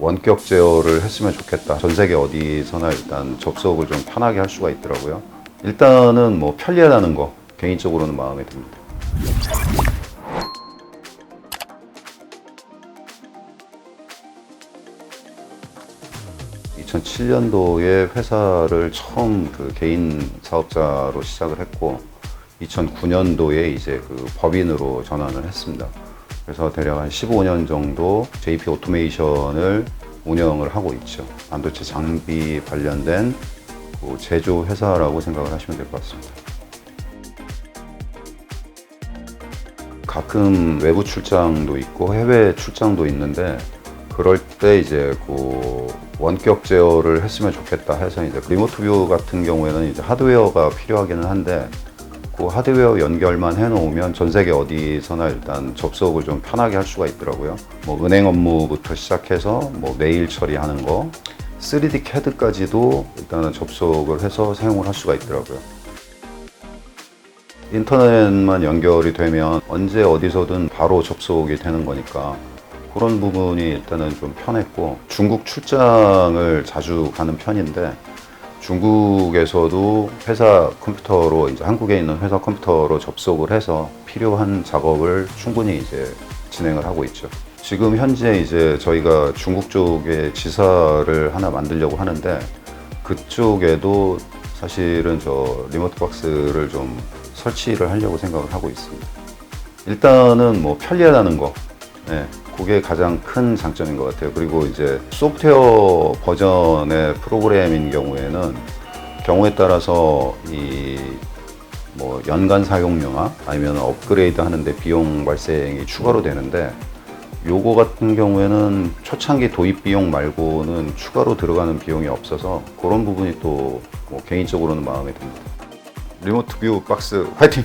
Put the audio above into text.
원격 제어를 했으면 좋겠다. 전 세계 어디서나 일단 접속을 좀 편하게 할 수가 있더라고요. 일단은 뭐 편리하다는 거 개인적으로는 마음에 듭니다. 2007년도에 회사를 처음 그 개인 사업자로 시작을 했고 2009년도에 이제 그 법인으로 전환을 했습니다. 그래서 대략 한 15년 정도 JP 오토메이션을 운영을 하고 있죠. 반도체 장비 관련된 그 제조 회사라고 생각을 하시면 될 것 같습니다. 가끔 외부 출장도 있고 해외 출장도 있는데 그럴 때 이제 그 원격 제어를 했으면 좋겠다 해서 이제 리모트 뷰 같은 경우에는 이제 하드웨어가 필요하기는 한데 그 하드웨어 연결만 해놓으면 전 세계 어디서나 일단 접속을 좀 편하게 할 수가 있더라고요. 뭐 은행 업무부터 시작해서 뭐 메일 처리하는 거, 3D CAD까지도 일단은 접속을 해서 사용을 할 수가 있더라고요. 인터넷만 연결이 되면 언제 어디서든 바로 접속이 되는 거니까 그런 부분이 일단은 좀 편했고 중국 출장을 자주 가는 편인데 중국에서도 회사 컴퓨터로 이제 한국에 있는 회사 컴퓨터로 접속을 해서 필요한 작업을 충분히 이제 진행을 하고 있죠. 지금 현재 이제 저희가 중국 쪽에 지사를 하나 만들려고 하는데 그쪽에도 사실은 저 리모트 박스를 좀 설치를 하려고 생각을 하고 있습니다. 일단은 뭐 편리하다는 거, 네, 그게 가장 큰 장점인 것 같아요. 그리고 이제 소프트웨어 버전의 프로그램인 경우에는 경우에 따라서 이 뭐 연간 사용료나 아니면 업그레이드 하는데 비용 발생이 추가로 되는데 요거 같은 경우에는 초창기 도입 비용 말고는 추가로 들어가는 비용이 없어서 그런 부분이 또 뭐 개인적으로는 마음에 듭니다. 리모트 뷰 박스 화이팅!